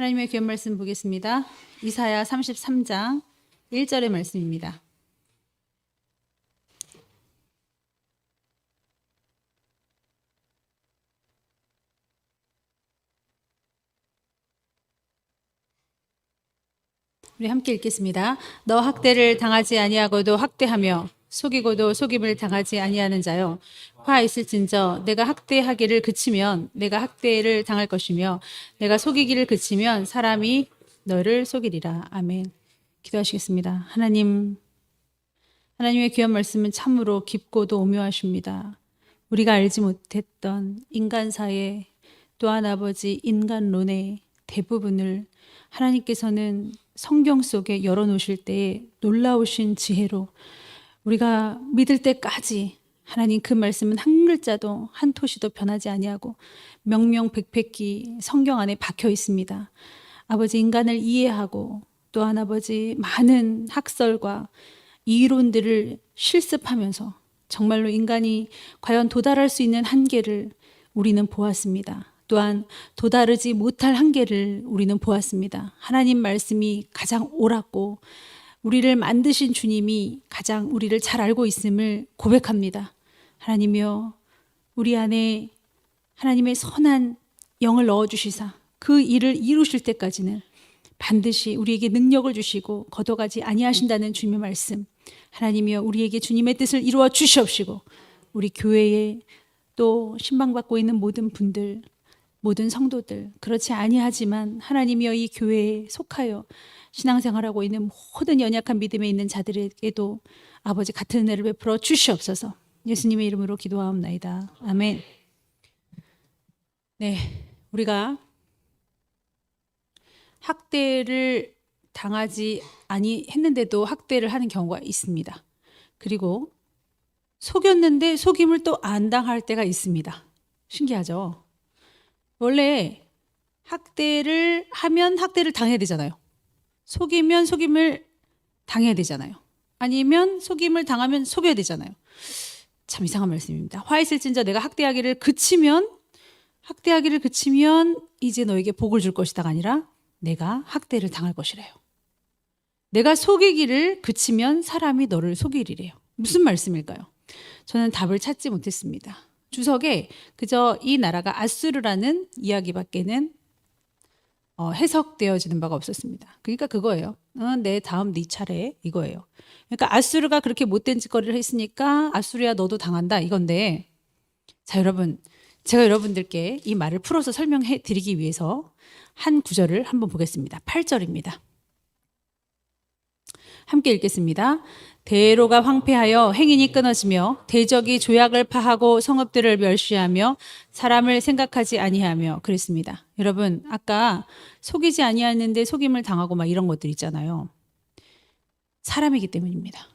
하나님의 귀한 말씀 보겠습니다. 이사야 33장 1절의 말씀입니다. 우리 함께 읽겠습니다. 너 학대를 당하지 아니하고도 학대하며 속이고도 속임을 당하지 아니하는 자여 화 있을진저 내가 학대하기를 그치면 내가 학대를 당할 것이며 내가 속이기를 그치면 사람이 너를 속이리라. 아멘. 기도하시겠습니다. 하나님 하나님의 귀한 말씀은 참으로 깊고도 오묘하십니다. 우리가 알지 못했던 인간사의 또한 아버지 인간론의 대부분을 하나님께서는 성경 속에 열어놓으실 때에 놀라우신 지혜로 우리가 믿을 때까지 하나님 그 말씀은 한 글자도 한 토시도 변하지 아니하고 명명백백기 성경 안에 박혀 있습니다. 아버지 인간을 이해하고 또한 아버지 많은 학설과 이론들을 실습하면서 정말로 인간이 과연 도달할 수 있는 한계를 우리는 보았습니다. 또한 도다르지 못할 한계를 우리는 보았습니다. 하나님 말씀이 가장 옳았고 우리를 만드신 주님이 가장 우리를 잘 알고 있음을 고백합니다. 하나님이여 우리 안에 하나님의 선한 영을 넣어 주시사 그 일을 이루실 때까지는 반드시 우리에게 능력을 주시고 걷어가지 아니하신다는 주님의 말씀. 하나님이여 우리에게 주님의 뜻을 이루어 주시옵시고 우리 교회에 또 신방받고 있는 모든 분들 모든 성도들 그렇지 아니하지만 하나님이여 이 교회에 속하여 신앙생활하고 있는 모든 연약한 믿음에 있는 자들에게도 아버지 같은 은혜를 베풀어 주시옵소서. 예수님의 이름으로 기도하옵나이다. 아멘. 네, 우리가 학대를 당하지 아니 했는데도 학대를 하는 경우가 있습니다. 그리고 속였는데 속임을 또 안 당할 때가 있습니다. 신기하죠? 원래 학대를 하면 학대를 당해야 되잖아요. 속이면 속임을 당해야 되잖아요. 아니면 속임을 당하면 속여야 되잖아요. 참 이상한 말씀입니다. 화 있을진저 내가 학대하기를 그치면 학대하기를 그치면 이제 너에게 복을 줄 것이다가 아니라 내가 학대를 당할 것이래요. 내가 속이기를 그치면 사람이 너를 속이리래요. 무슨 말씀일까요? 저는 답을 찾지 못했습니다. 주석에 그저 이 나라가 아수르라는 이야기밖에는 어, 해석되어지는 바가 없었습니다. 그러니까 그거예요. 어, 내 다음 네 차례 이거예요. 그러니까 아수르가 그렇게 못된 짓거리를 했으니까 아수르야 너도 당한다 이건데 자 여러분 제가 여러분들께 이 말을 풀어서 설명해 드리기 위해서 한 구절을 한번 보겠습니다. 8절입니다. 함께 읽겠습니다. 대로가 황폐하여 행인이 끊어지며 대적이 조약을 파하고 성읍들을 멸시하며 사람을 생각하지 아니하며 그랬습니다. 여러분 아까 속이지 아니하는데 속임을 당하고 막 이런 것들 있잖아요. 사람이기 때문입니다.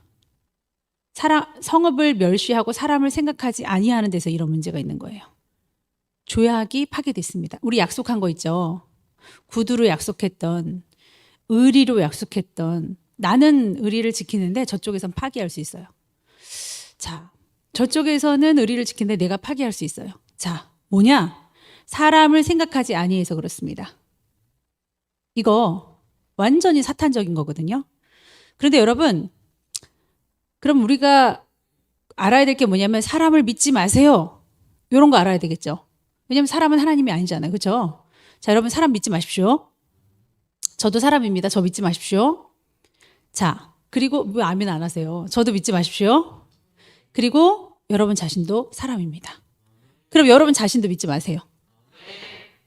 사람 성읍을 멸시하고 사람을 생각하지 아니하는 데서 이런 문제가 있는 거예요. 조약이 파괴됐습니다. 우리 약속한 거 있죠. 구두로 약속했던 의리로 약속했던 나는 의리를 지키는데 저쪽에선 파기할 수 있어요. 자, 저쪽에서는 의리를 지키는데 내가 파기할 수 있어요. 자, 뭐냐? 사람을 생각하지 아니해서 그렇습니다. 이거 완전히 사탄적인 거거든요. 그런데 여러분, 그럼 우리가 알아야 될 게 뭐냐면 사람을 믿지 마세요. 이런 거 알아야 되겠죠. 왜냐면 사람은 하나님이 아니잖아요. 그렇죠? 자, 여러분 사람 믿지 마십시오. 저도 사람입니다. 저 믿지 마십시오. 자, 그리고 왜 아멘 안 하세요? 저도 믿지 마십시오. 그리고 여러분 자신도 사람입니다. 그럼 여러분 자신도 믿지 마세요.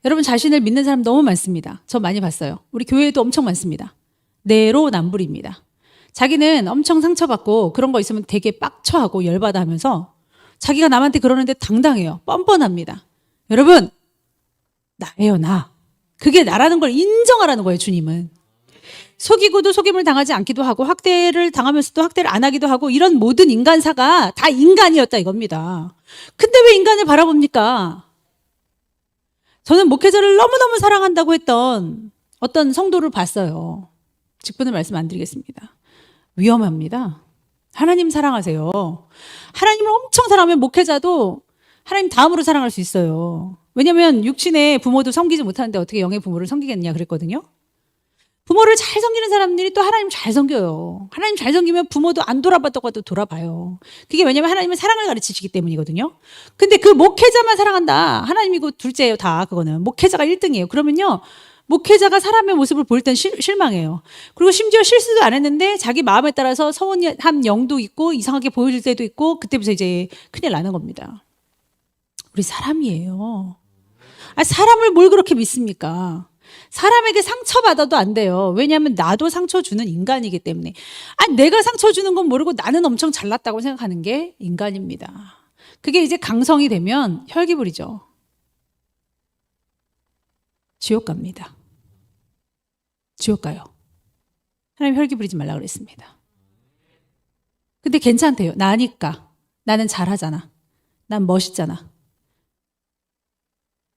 여러분 자신을 믿는 사람 너무 많습니다. 저 많이 봤어요. 우리 교회에도 엄청 많습니다. 내로남불입니다. 자기는 엄청 상처받고 그런 거 있으면 되게 빡쳐하고 열받아 하면서 자기가 남한테 그러는데 당당해요. 뻔뻔합니다. 여러분, 나예요, 나. 그게 나라는 걸 인정하라는 거예요, 주님은. 속이고도 속임을 당하지 않기도 하고 학대를 당하면서도 학대를 안 하기도 하고 이런 모든 인간사가 다 인간이었다 이겁니다. 근데 왜 인간을 바라봅니까? 저는 목회자를 너무너무 사랑한다고 했던 어떤 성도를 봤어요. 직분을 말씀 안 드리겠습니다. 위험합니다. 하나님 사랑하세요. 하나님을 엄청 사랑하면 목회자도 하나님 다음으로 사랑할 수 있어요. 왜냐면 육신의 부모도 섬기지 못하는데 어떻게 영의 부모를 섬기겠냐 그랬거든요. 부모를 잘 섬기는 사람들이 또 하나님 잘 섬겨요. 하나님 잘 섬기면 부모도 안 돌아봤다고 해도 돌아봐요. 그게 왜냐면 하나님은 사랑을 가르치시기 때문이거든요. 근데 그 목회자만 사랑한다. 하나님이고 둘째예요, 다. 그거는. 목회자가 1등이에요. 그러면요. 목회자가 사람의 모습을 볼 땐 실망해요. 그리고 심지어 실수도 안 했는데 자기 마음에 따라서 서운한 영도 있고 이상하게 보여줄 때도 있고 그때부터 이제 큰일 나는 겁니다. 우리 사람이에요. 아, 사람을 뭘 그렇게 믿습니까? 사람에게 상처받아도 안 돼요. 왜냐하면 나도 상처 주는 인간이기 때문에. 아, 내가 상처 주는 건 모르고 나는 엄청 잘났다고 생각하는 게 인간입니다. 그게 이제 강성이 되면 혈기불이죠. 지옥 갑니다. 지옥 가요. 하나님 혈기 부리지 말라 그랬습니다. 근데 괜찮대요. 나니까. 나는 잘하잖아. 난 멋있잖아.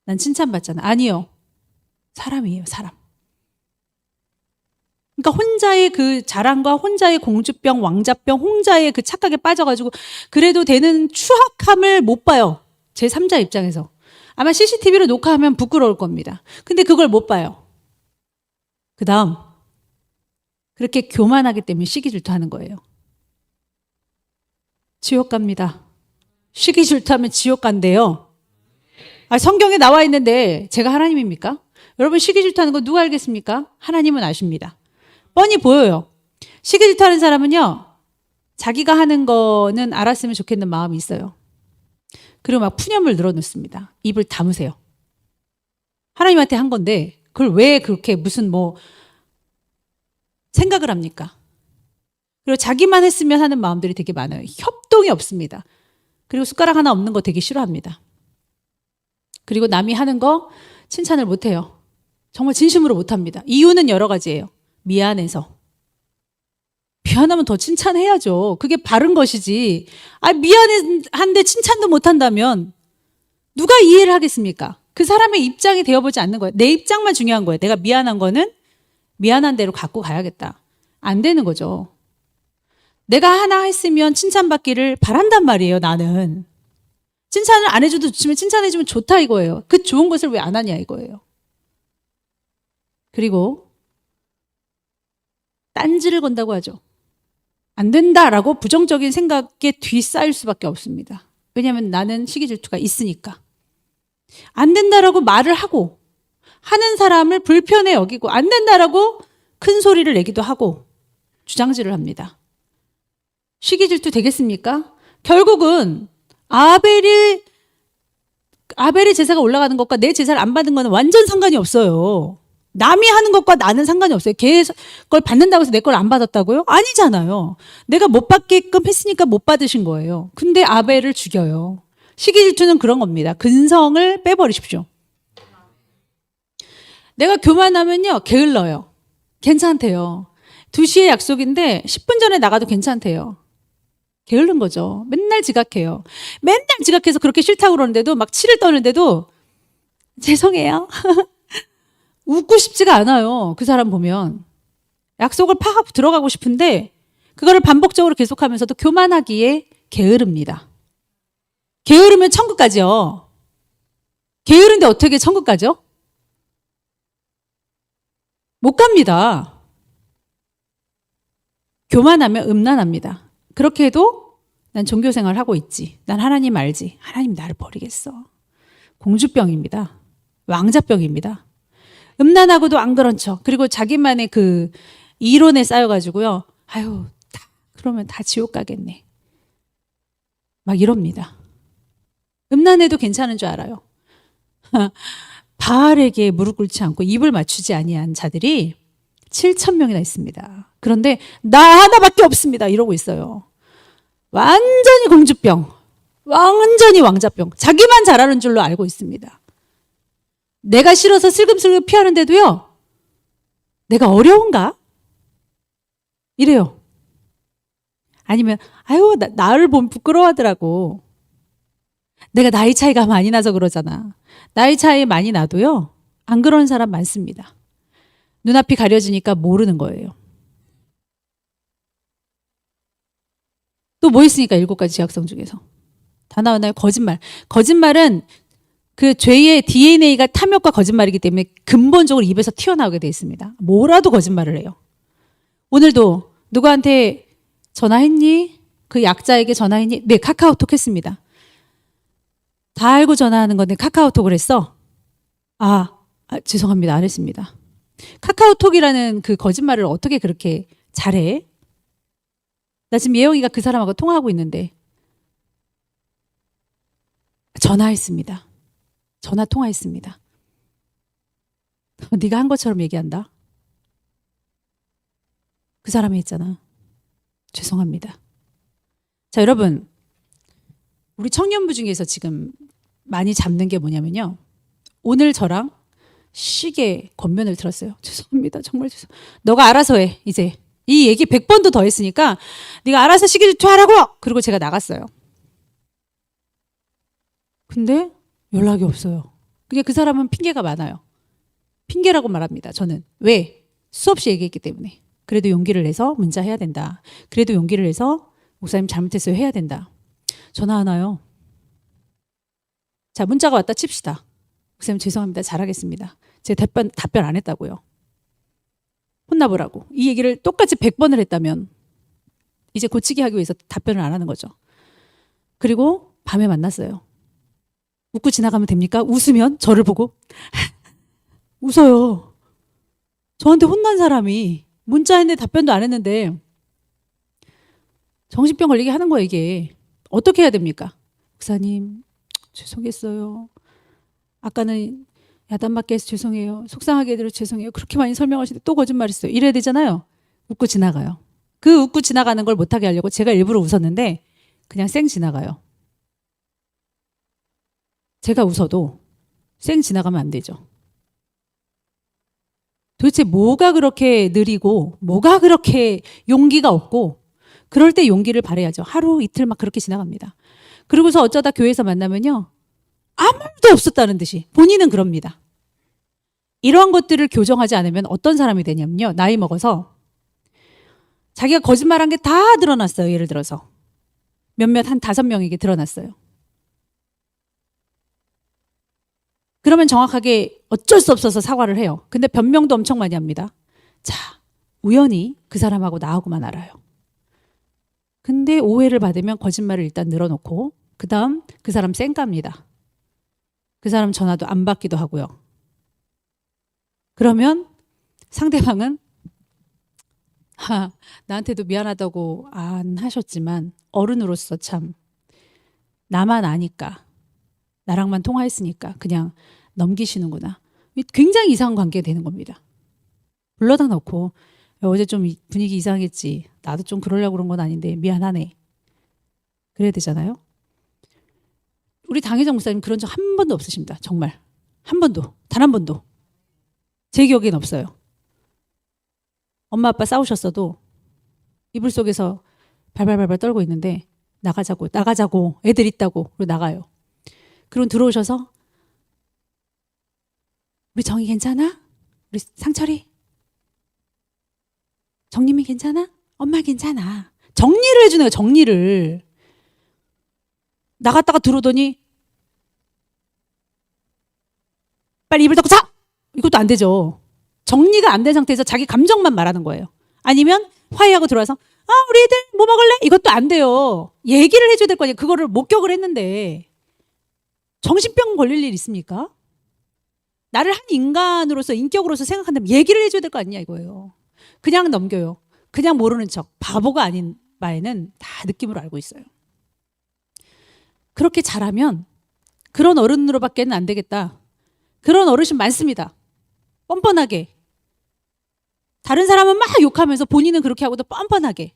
난 칭찬받잖아. 아니요. 사람이에요, 사람. 그러니까 혼자의 그 자랑과 혼자의 공주병, 왕자병, 혼자의 그 착각에 빠져가지고 그래도 되는 추악함을 못 봐요. 제 3자 입장에서. 아마 CCTV로 녹화하면 부끄러울 겁니다. 근데 그걸 못 봐요. 그 다음, 그렇게 교만하기 때문에 시기 질투하는 거예요. 지옥 갑니다. 시기 질투하면 지옥 간대요. 아, 성경에 나와 있는데 제가 하나님입니까? 여러분 시기 질투하는 거 누가 알겠습니까? 하나님은 아십니다. 뻔히 보여요. 시기 질투하는 사람은요. 자기가 하는 거는 알았으면 좋겠는 마음이 있어요. 그리고 막 푸념을 늘어놓습니다. 입을 다무세요. 하나님한테 한 건데 그걸 왜 그렇게 무슨 뭐 생각을 합니까? 그리고 자기만 했으면 하는 마음들이 되게 많아요. 협동이 없습니다. 그리고 숟가락 하나 없는 거 되게 싫어합니다. 그리고 남이 하는 거 칭찬을 못 해요. 정말 진심으로 못합니다. 이유는 여러 가지예요. 미안해서. 미안하면 더 칭찬해야죠. 그게 바른 것이지. 아, 미안한데 칭찬도 못한다면 누가 이해를 하겠습니까? 그 사람의 입장이 되어보지 않는 거예요. 내 입장만 중요한 거예요. 내가 미안한 거는 미안한 대로 갖고 가야겠다. 안 되는 거죠. 내가 하나 했으면 칭찬받기를 바란단 말이에요, 나는. 칭찬을 안 해줘도 좋지만 칭찬해주면 좋다 이거예요. 그 좋은 것을 왜 안 하냐 이거예요. 그리고 딴지를 건다고 하죠. 안 된다라고 부정적인 생각에 뒤쌓일 수밖에 없습니다. 왜냐하면 나는 시기 질투가 있으니까. 안 된다라고 말을 하고 하는 사람을 불편해 여기고 안 된다라고 큰 소리를 내기도 하고 주장질을 합니다. 시기 질투 되겠습니까? 결국은 아벨이 아벨의 제사가 올라가는 것과 내 제사를 안 받은 거는 완전 상관이 없어요. 남이 하는 것과 나는 상관이 없어요. 걔걸 받는다고 해서 내 걸 안 받았다고요? 아니잖아요. 내가 못 받게끔 했으니까 못 받으신 거예요. 근데 아벨을 죽여요. 시기 질투는 그런 겁니다. 근성을 빼버리십시오. 내가 교만하면요, 게을러요. 괜찮대요. 2시에 약속인데 10분 전에 나가도 괜찮대요. 게으른 거죠. 맨날 지각해요. 맨날 지각해서 그렇게 싫다고 그러는데도 막 치를 떠는데도 죄송해요. 웃고 싶지가 않아요. 그 사람 보면. 약속을 팍 들어가고 싶은데 그거를 반복적으로 계속하면서도 교만하기에 게으릅니다. 게으르면 천국 가죠. 게으른데 어떻게 천국 가죠? 못 갑니다. 교만하면 음란합니다. 그렇게 해도 난 종교 생활 하고 있지. 난 하나님 알지. 하나님 나를 버리겠어. 공주병입니다. 왕자병입니다. 음란하고도 안 그런 척. 그리고 자기만의 그 이론에 쌓여가지고요. 아유, 다, 그러면 다 지옥 가겠네. 막 이럽니다. 음란해도 괜찮은 줄 알아요. 바알에게 무릎 꿇지 않고 입을 맞추지 아니한 자들이 7천 명이나 있습니다. 그런데 나 하나밖에 없습니다. 이러고 있어요. 완전히 공주병, 완전히 왕자병, 자기만 잘하는 줄로 알고 있습니다. 내가 싫어서 슬금슬금 피하는데도요, 내가 어려운가? 이래요. 아니면, 아유, 나, 나를 보면 부끄러워하더라고. 내가 나이 차이가 많이 나서 그러잖아. 나이 차이 많이 나도요, 안 그런 사람 많습니다. 눈앞이 가려지니까 모르는 거예요. 또 뭐 있으니까 일곱 가지 지약성 중에서. 다 나오나요? 거짓말. 거짓말은 그 죄의 DNA가 탐욕과 거짓말이기 때문에 근본적으로 입에서 튀어나오게 돼 있습니다. 뭐라도 거짓말을 해요. 오늘도 누구한테 전화했니? 그 약자에게 전화했니? 네, 카카오톡 했습니다. 다 알고 전화하는 건데 카카오톡을 했어? 아, 아, 죄송합니다. 안 했습니다. 카카오톡이라는 그 거짓말을 어떻게 그렇게 잘해? 나 지금 예영이가 그 사람하고 통화하고 있는데 전화했습니다. 전화 통화했습니다. 네가 한 것처럼 얘기한다. 그 사람이 했잖아. 죄송합니다. 자, 여러분. 우리 청년부 중에서 지금 많이 잡는 게 뭐냐면요. 오늘 저랑 시계 권면을 들었어요. 죄송합니다. 정말 죄송. 너가 알아서 해. 이제 이 얘기 100번도 더 했으니까 네가 알아서 시계 주투하라고. 그리고 제가 나갔어요. 근데 연락이 없어요. 그냥 그 사람은 핑계가 많아요. 핑계라고 말합니다. 저는 왜 수없이 얘기했기 때문에. 그래도 용기를 내서 문자 해야 된다. 그래도 용기를 내서 목사님 잘못했어요 해야 된다. 전화 하나요? 자 문자가 왔다 칩시다. 목사님 죄송합니다. 잘하겠습니다. 제 답변 답변 안 했다고요. 혼나보라고. 이 얘기를 똑같이 100번을 했다면 이제 고치기 하기 위해서 답변을 안 하는 거죠. 그리고 밤에 만났어요. 웃고 지나가면 됩니까? 웃으면 저를 보고 웃어요. 저한테 혼난 사람이 문자했는데 답변도 안 했는데 정신병 걸리게 하는 거예요 이게. 어떻게 해야 됩니까? 목사님 죄송했어요. 아까는 야단 맞게 해서 죄송해요. 속상하게 해드려 죄송해요. 그렇게 많이 설명하시는데 또 거짓말했어요. 이래야 되잖아요. 웃고 지나가요. 그 웃고 지나가는 걸 못하게 하려고 제가 일부러 웃었는데 그냥 쌩 지나가요. 제가 웃어도 쌩 지나가면 안 되죠. 도대체 뭐가 그렇게 느리고 뭐가 그렇게 용기가 없고 그럴 때 용기를 발휘하죠. 하루 이틀 막 그렇게 지나갑니다. 그러고서 어쩌다 교회에서 만나면요. 아무도 없었다는 듯이 본인은 그럽니다. 이러한 것들을 교정하지 않으면 어떤 사람이 되냐면요. 나이 먹어서 자기가 거짓말한 게 다 드러났어요. 예를 들어서 몇몇 한 다섯 명에게 드러났어요. 그러면 정확하게 어쩔 수 없어서 사과를 해요. 근데 변명도 엄청 많이 합니다. 자, 우연히 그 사람하고 나하고만 알아요. 근데 오해를 받으면 거짓말을 일단 늘어놓고 그 다음 그 사람 쌩깝니다. 그 사람 전화도 안 받기도 하고요. 그러면 상대방은 하, 나한테도 미안하다고 안 하셨지만 어른으로서 참 나만 아니까 나랑만 통화했으니까 그냥 넘기시는구나. 굉장히 이상한 관계가 되는 겁니다. 불러다 놓고 어제 좀 분위기 이상했지. 나도 좀 그러려고 그런 건 아닌데 미안하네. 그래야 되잖아요. 우리 당회장 목사님 그런 적 한 번도 없으십니다. 정말 한 번도 단 한 번도 제 기억엔 없어요. 엄마 아빠 싸우셨어도 이불 속에서 발발발발 떨고 있는데 나가자고 나가자고 애들 있다고 그리고 나가요. 그럼 들어오셔서 우리 정이 괜찮아? 우리 상철이 정님이 괜찮아? 엄마 괜찮아. 정리를 해주는 거야, 정리를. 나갔다가 들어오더니, 빨리 입을 닫고 자! 이것도 안 되죠. 정리가 안 된 상태에서 자기 감정만 말하는 거예요. 아니면 화해하고 들어와서, 아, 우리 애들 뭐 먹을래? 이것도 안 돼요. 얘기를 해줘야 될 거 아니에요. 그거를 목격을 했는데. 정신병 걸릴 일 있습니까? 나를 한 인간으로서, 인격으로서 생각한다면 얘기를 해줘야 될 거 아니냐, 이거예요. 그냥 넘겨요. 그냥 모르는 척. 바보가 아닌 바에는 다 느낌으로 알고 있어요. 그렇게 잘하면 그런 어른으로밖에는 안 되겠다. 그런 어르신 많습니다. 뻔뻔하게. 다른 사람은 막 욕하면서 본인은 그렇게 하고도 뻔뻔하게.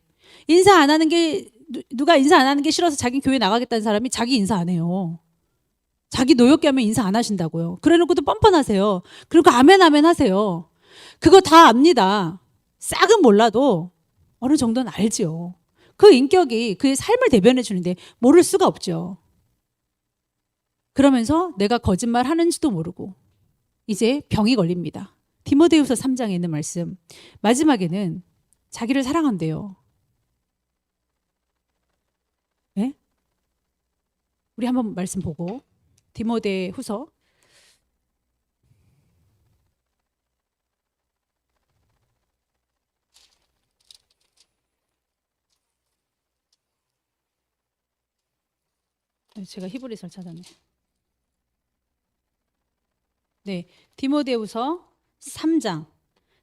인사 안 하는 게 누- 누가 인사 안 하는 게 싫어서 자기 교회 나가겠다는 사람이 자기 인사 안 해요. 자기 노역게 하면 인사 안 하신다고요. 그래 놓고도 뻔뻔하세요. 그리고 아멘 아멘 하세요. 그거 다 압니다. 싹은 몰라도 어느 정도는 알죠. 그 인격이 그의 삶을 대변해 주는데 모를 수가 없죠. 그러면서 내가 거짓말 하는지도 모르고 이제 병이 걸립니다. 디모데후서 3장에 있는 말씀 마지막에는 자기를 사랑한대요. 네? 우리 한번 말씀 보고 디모데 후서 네, 제가 히브리서를 찾았네. 네. 디모데후서 3장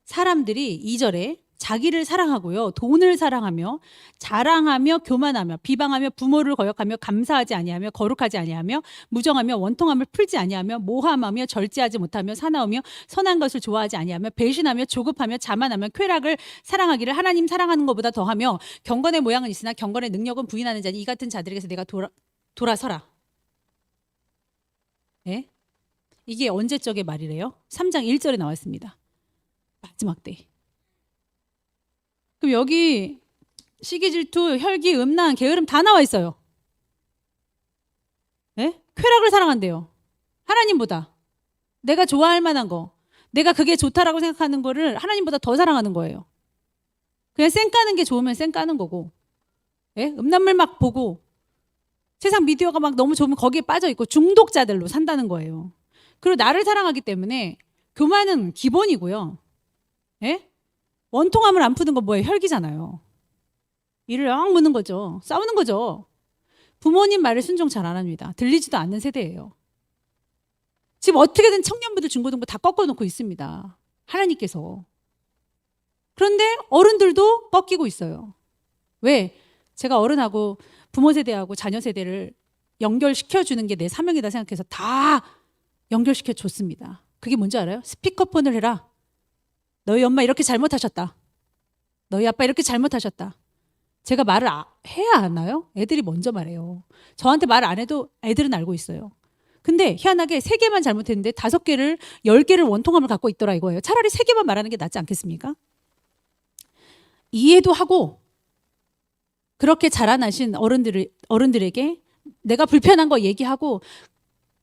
사람들이 2절에 자기를 사랑하고요. 돈을 사랑하며 자랑하며 교만하며 비방하며 부모를 거역하며 감사하지 아니하며 거룩하지 아니하며 무정하며 원통함을 풀지 아니하며 모함하며 절제하지 못하며 사나우며 선한 것을 좋아하지 아니하며 배신하며 조급하며 자만하며 쾌락을 사랑하기를 하나님 사랑하는 것보다 더하며 경건의 모양은 있으나 경건의 능력은 부인하는 자니 이 같은 자들에게서 내가 돌아, 돌아서라. 예? 이게 언제적의 말이래요? 3장 1절에 나와 있습니다. 마지막 때. 그럼 여기 시기 질투, 혈기, 음란, 게으름 다 나와 있어요. 예? 쾌락을 사랑한대요. 하나님보다. 내가 좋아할 만한 거. 내가 그게 좋다라고 생각하는 거를 하나님보다 더 사랑하는 거예요. 그냥 쌩 까는 게 좋으면 쌩 까는 거고. 예? 음란물 막 보고 세상 미디어가 막 너무 좋으면 거기에 빠져 있고 중독자들로 산다는 거예요. 그리고 나를 사랑하기 때문에 교만은 기본이고요. 예? 원통함을 안 푸는 건 뭐예요? 혈기잖아요. 이를 엉 무는 거죠. 싸우는 거죠. 부모님 말을 순종 잘 안 합니다. 들리지도 않는 세대예요. 지금 어떻게든 청년부들 중고등부 다 꺾어놓고 있습니다. 하나님께서. 그런데 어른들도 꺾이고 있어요. 왜? 제가 어른하고 부모 세대하고 자녀 세대를 연결시켜 주는 게 내 사명이다 생각해서 다 연결시켜 줬습니다. 그게 뭔지 알아요? 스피커폰을 해라. 너희 엄마 이렇게 잘못하셨다. 너희 아빠 이렇게 잘못하셨다. 제가 말을 아- 해야 하나요? 애들이 먼저 말해요. 저한테 말 안 해도 애들은 알고 있어요. 근데 희한하게 세 개만 잘못했는데 다섯 개를 열 개를 원통함을 갖고 있더라 이거예요. 차라리 세 개만 말하는 게 낫지 않겠습니까? 이해도 하고 그렇게 자라나신 어른들 어른들에게 내가 불편한 거 얘기하고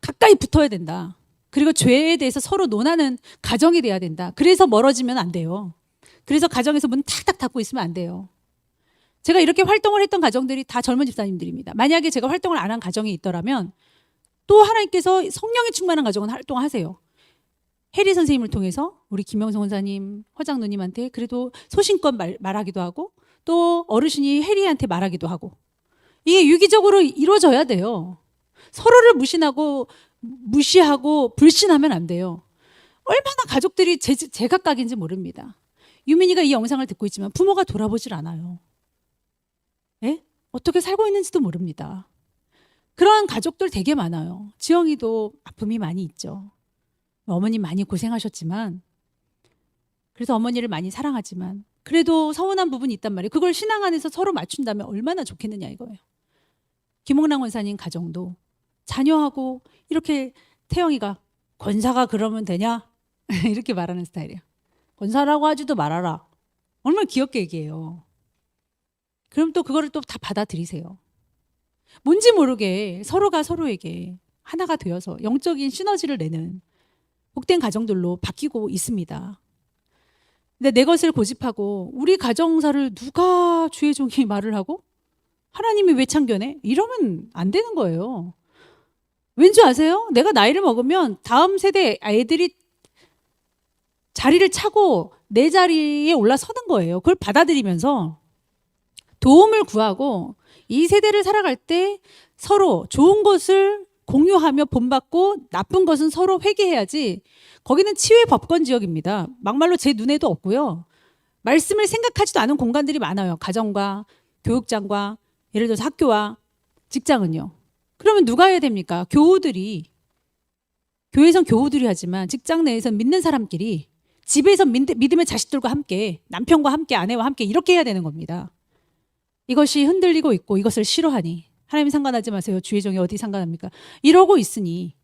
가까이 붙어야 된다. 그리고 죄에 대해서 서로 논하는 가정이 돼야 된다. 그래서 멀어지면 안 돼요. 그래서 가정에서 문 탁탁 닫고 있으면 안 돼요. 제가 이렇게 활동을 했던 가정들이 다 젊은 집사님들입니다. 만약에 제가 활동을 안 한 가정이 있더라면 또 하나님께서 성령이 충만한 가정은 활동하세요. 해리 선생님을 통해서 우리 김영성 원사님, 허장 누님한테 그래도 소신껏 말, 말하기도 하고 또 어르신이 해리한테 말하기도 하고 이게 유기적으로 이루어져야 돼요. 서로를 무신하고 무시하고 불신하면 안 돼요. 얼마나 가족들이 제, 제각각인지 모릅니다. 유민이가 이 영상을 듣고 있지만 부모가 돌아보질 않아요. 예? 어떻게 살고 있는지도 모릅니다. 그런 가족들 되게 많아요. 지영이도 아픔이 많이 있죠. 어머님 많이 고생하셨지만 그래서 어머니를 많이 사랑하지만 그래도 서운한 부분이 있단 말이에요. 그걸 신앙 안에서 서로 맞춘다면 얼마나 좋겠느냐 이거예요. 김홍랑 원사님 가정도 자녀하고 이렇게 태영이가 권사가 그러면 되냐? 이렇게 말하는 스타일이에요. 권사라고 하지도 말아라. 얼마나 귀엽게 얘기해요. 그럼 또 그거를 또 다 받아들이세요. 뭔지 모르게 서로가 서로에게 하나가 되어서 영적인 시너지를 내는 복된 가정들로 바뀌고 있습니다. 근데 내 것을 고집하고 우리 가정사를 누가 주의 종이 말을 하고 하나님이 왜 참견해? 이러면 안 되는 거예요. 왠지 아세요? 내가 나이를 먹으면 다음 세대 애들이 자리를 차고 내 자리에 올라서는 거예요. 그걸 받아들이면서 도움을 구하고 이 세대를 살아갈 때 서로 좋은 것을 공유하며 본받고 나쁜 것은 서로 회개해야지 거기는 치유의 법권 지역입니다. 막말로 제 눈에도 없고요. 말씀을 생각하지도 않은 공간들이 많아요. 가정과 교육장과 예를 들어서 학교와 직장은요. 그러면 누가 해야 됩니까? 교우들이 교회에선 교우들이 하지만 직장 내에선 믿는 사람끼리 집에선 믿, 믿음의 자식들과 함께 남편과 함께 아내와 함께 이렇게 해야 되는 겁니다. 이것이 흔들리고 있고 이것을 싫어하니 하나님 상관하지 마세요. 주의 종이 어디 상관합니까? 이러고 있으니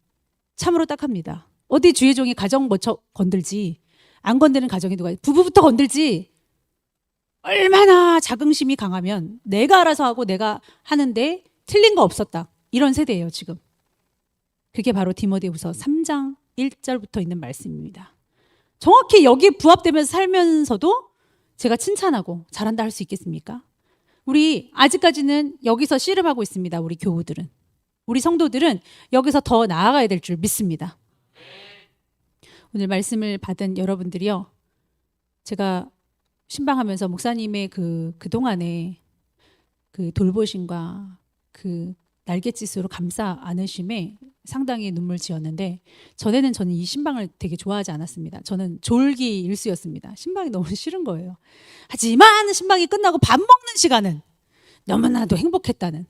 참으로 딱합니다. 어디 주의 종이 가정 뭐저 건들지 안 건드는 가정이 누가 부부부터 건들지 얼마나 자긍심이 강하면 내가 알아서 하고 내가 하는데 틀린 거 없었다. 이런 세대예요, 지금. 그게 바로 디모데후서 3장 1절부터 있는 말씀입니다. 정확히 여기에 부합되면서 살면서도 제가 칭찬하고 잘한다 할 수 있겠습니까? 우리 아직까지는 여기서 씨름하고 있습니다. 우리 교우들은. 우리 성도들은 여기서 더 나아가야 될 줄 믿습니다. 오늘 말씀을 받은 여러분들이요. 제가 신방하면서 목사님의 그, 그동안에 그 돌보심과 그 날갯짓으로 감싸 안으심에 상당히 눈물 지었는데 전에는 저는 이 신방을 되게 좋아하지 않았습니다. 저는 졸기 일수였습니다. 신방이 너무 싫은 거예요. 하지만 신방이 끝나고 밥 먹는 시간은 너무나도 행복했다는.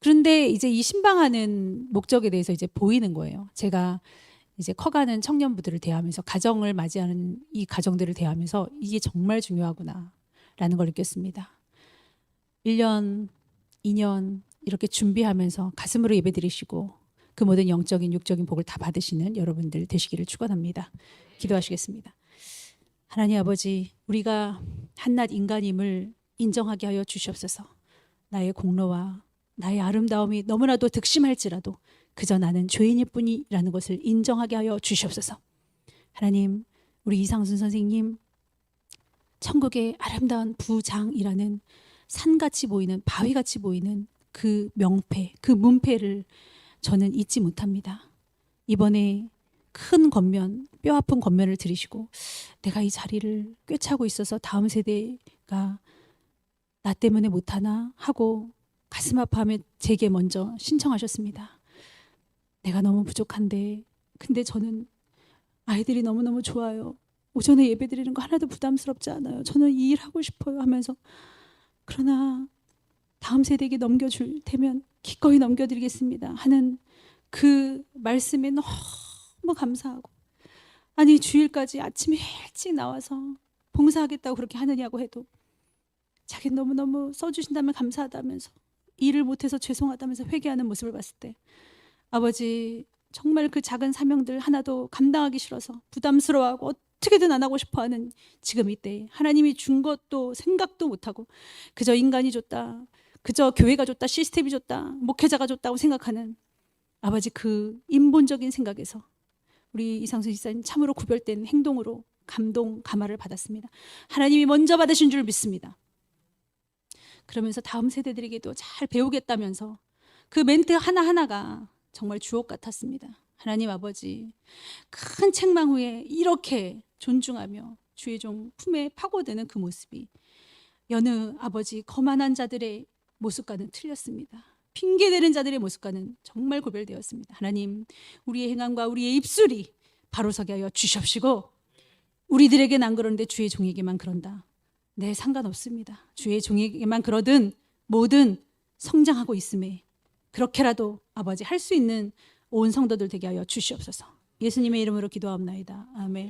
그런데 이제 이 신방하는 목적에 대해서 이제 보이는 거예요. 제가 이제 커가는 청년부들을 대하면서 가정을 맞이하는 이 가정들을 대하면서 이게 정말 중요하구나라는 걸 느꼈습니다. 1년, 2년 이렇게 준비하면서 가슴으로 예배드리시고 그 모든 영적인 육적인 복을 다 받으시는 여러분들 되시기를 축원합니다. 기도하시겠습니다. 하나님 아버지, 우리가 한낱 인간임을 인정하게 하여 주시옵소서. 나의 공로와 나의 아름다움이 너무나도 득심할지라도 그저 나는 죄인일 뿐이라는 것을 인정하게 하여 주시옵소서. 하나님, 우리 이상순 선생님 천국의 아름다운 부장이라는 산같이 보이는 바위같이 보이는 그 명패, 그 문패를 저는 잊지 못합니다. 이번에 큰 권면, 뼈 아픈 권면을 들으시고 내가 이 자리를 꿰차고 있어서 다음 세대가 나 때문에 못하나 하고 가슴 아파하며 제게 먼저 신청하셨습니다. 내가 너무 부족한데 근데 저는 아이들이 너무너무 좋아요. 오전에 예배 드리는 거 하나도 부담스럽지 않아요. 저는 이 일 하고 싶어요 하면서 그러나 다음 세대에게 넘겨줄 테면 기꺼이 넘겨드리겠습니다. 하는 그 말씀에 너무 감사하고 아니 주일까지 아침에 일찍 나와서 봉사하겠다고 그렇게 하느냐고 해도 자기 너무너무 써주신다면 감사하다면서 일을 못해서 죄송하다면서 회개하는 모습을 봤을 때 아버지 정말 그 작은 사명들 하나도 감당하기 싫어서 부담스러워하고 어떻게든 안 하고 싶어하는 지금 이때 하나님이 준 것도 생각도 못하고 그저 인간이 줬다 그저 교회가 줬다 시스템이 줬다 목회자가 줬다고 생각하는 아버지 그 인본적인 생각에서 우리 이상수 지사님 참으로 구별된 행동으로 감동 감화를 받았습니다 하나님이 먼저 받으신 줄 믿습니다 그러면서 다음 세대들에게도 잘 배우겠다면서 그 멘트 하나하나가 정말 주옥 같았습니다. 하나님 아버지, 큰 책망 후에 이렇게 존중하며 주의 종 품에 파고드는 그 모습이 여느 아버지 거만한 자들의 모습과는 틀렸습니다. 핑계대는 자들의 모습과는 정말 구별되었습니다. 하나님, 우리의 행함과 우리의 입술이 바로 서게 하여 주시옵시고 우리들에게는 안 그러는데 주의 종에게만 그런다. 네, 상관없습니다. 주의 종에게만 그러든 뭐든 성장하고 있음에 그렇게라도 아버지 할 수 있는 온 성도들 되게 하여 주시옵소서. 예수님의 이름으로 기도하옵나이다. 아멘.